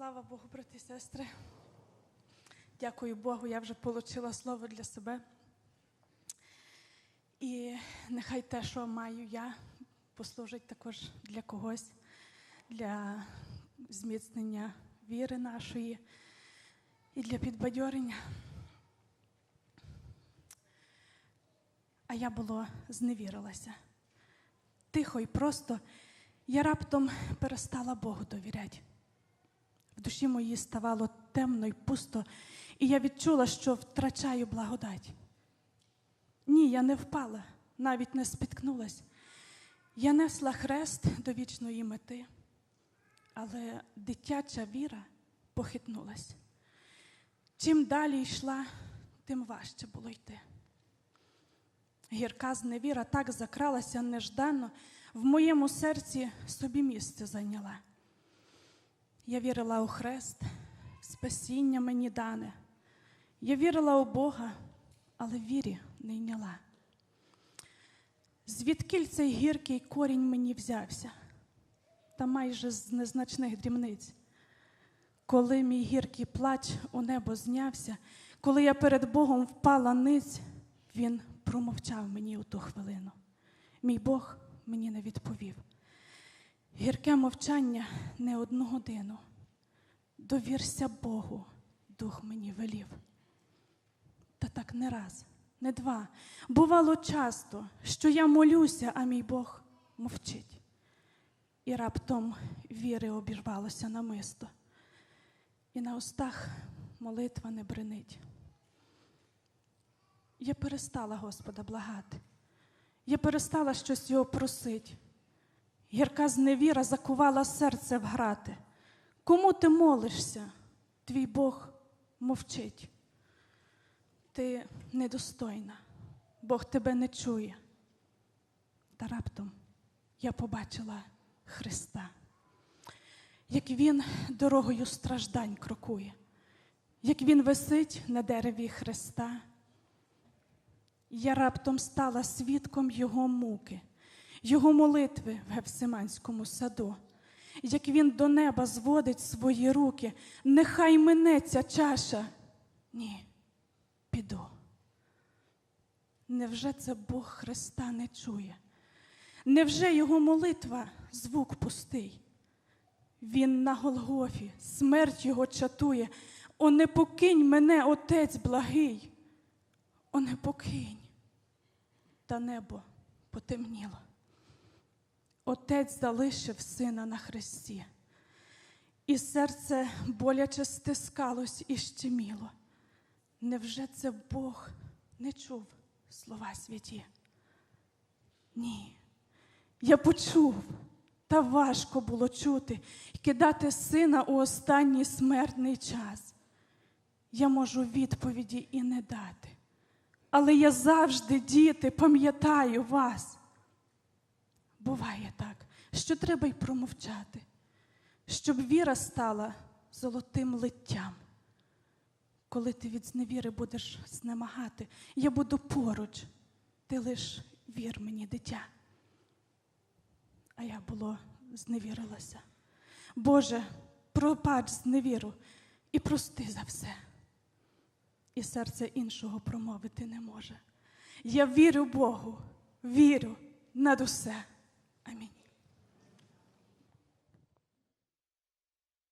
Слава Богу, брати і сестри. Дякую Богу, я вже отримала слово для себе. І нехай те, що маю я, послужить також для когось, для зміцнення віри нашої і для підбадьорення. А я було зневірилася. Тихо і просто я раптом перестала Богу довіряти. Душі моїй ставало темно і пусто, і я відчула, що втрачаю благодать. Ні, я не впала, навіть не спіткнулась. Я несла хрест до вічної мети, але дитяча віра похитнулась. Чим далі йшла, тим важче було йти. Гірка зневіра так закралася неждано, в моєму серці собі місце зайняла. Я вірила у хрест, спасіння мені дане. Я вірила у Бога, але вірі не йняла. Звідкіль цей гіркий корінь мені взявся, та майже з незначних дрібниць. Коли мій гіркий плач у небо знявся, коли я перед Богом впала ниць, Він промовчав мені у ту хвилину. Мій Бог мені не відповів. Гірке мовчання не одну годину. Довірся Богу, дух мені велів. Та так не раз, не два. Бувало часто, що я молюся, а мій Бог мовчить. І раптом віри обірвалося намисто, і на устах молитва не бренить. Я перестала Господа благати. Я перестала щось його просить. Гірка зневіра закувала серце в грати. Кому ти молишся? Твій Бог мовчить. Ти недостойна, Бог тебе не чує. Та раптом я побачила Христа, як Він дорогою страждань крокує, як Він висить на дереві Христа. Я раптом стала свідком Його муки, Його молитви в Гефсиманському саду, як Він до неба зводить свої руки, нехай мине ця чаша. Ні, піду. Невже це Бог Христа не чує? Невже Його молитва звук пустий? Він на Голгофі, смерть Його чатує. О, не покинь мене, Отець благий. О, не покинь. Та небо потемніло. Отець залишив сина на хресті, і серце боляче стискалось і щеміло. Невже це Бог не чув слова святі? Ні, я почув, та важко було чути і кидати сина у останній смертний час. Я можу відповіді і не дати. Але я завжди, діти, пам'ятаю вас. Буває так, що треба й промовчати, щоб віра стала золотим литтям. Коли ти від зневіри будеш знемагати, я буду поруч, ти лиш вір мені, дитя. А я було зневірилася. Боже, пробач зневіру і прости за все і серце іншого промовити не може. Я вірю Богу, вірю над усе.